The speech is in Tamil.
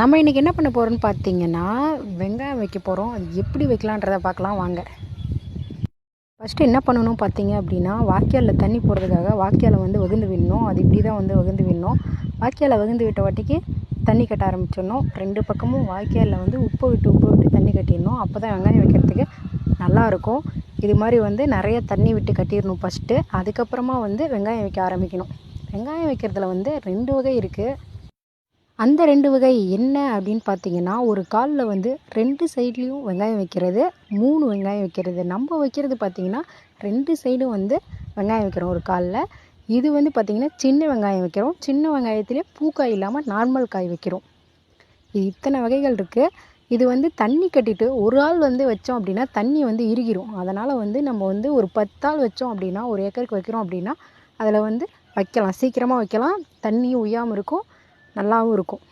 நம்ம இன்றைக்கி என்ன பண்ண போகிறோம்னு பார்த்தீங்கன்னா வெங்காயம் வைக்க போகிறோம் அது எப்படி வைக்கலான்றதை பார்க்கலாம். வாங்க. ஃபஸ்ட்டு என்ன பண்ணணும் பார்த்தீங்க அப்படின்னா வாய்க்காலில் தண்ணி போடுறதுக்காக வாக்கியால் வந்து வகுந்து விடணும். அது இப்படி தான் வந்து வகுந்து விடணும். வாக்கியால் வகுந்து விட்ட வாட்டிக்கு தண்ணி கட்ட ஆரம்பிச்சிடணும். ரெண்டு பக்கமும் வாய்க்காலில் வந்து உப்பு விட்டு உப்பு விட்டு தண்ணி கட்டிடணும். அப்போ தான் வெங்காயம் வைக்கிறதுக்கு நல்லாயிருக்கும் இது மாதிரி வந்து நிறைய தண்ணி விட்டு கட்டிடணும் ஃபஸ்ட்டு அதுக்கப்புறமா வந்து வெங்காயம் வைக்க ஆரம்பிக்கணும். வெங்காயம் வைக்கிறதுல வந்து ரெண்டு வகை இருக்குது அந்த ரெண்டு வகை என்ன அப்படின்னு பார்த்தீங்கன்னா ஒரு காலில் வந்து ரெண்டு சைட்லேயும் வெங்காயம் வைக்கிறது மூணு வெங்காயம் வைக்கிறது. நம்ம வைக்கிறது பார்த்தீங்கன்னா ரெண்டு சைடும் வந்து வெங்காயம் வைக்கிறோம் ஒரு காலில். இது வந்து பார்த்திங்கன்னா சின்ன வெங்காயம் வைக்கிறோம். சின்ன வெங்காயத்துலேயே பூக்காய் இல்லாமல் நார்மல் காய் வைக்கிறோம். இது இத்தனை வகைகள் இருக்குது இது வந்து தண்ணி கட்டிட்டு ஒரு ஆள் வந்து வச்சோம் அப்படின்னா தண்ணி வந்து இறுகிரும். அதனால் வந்து நம்ம வந்து ஒரு பத்தாள் வச்சோம் அப்படின்னா ஒரு ஏக்கருக்கு வைக்கிறோம் அப்படின்னா அதில் வந்து வைக்கலாம். சீக்கிரமாக வைக்கலாம். தண்ணியும் உய்யாமல் இருக்கும். நல்லாவும் இருக்கும்.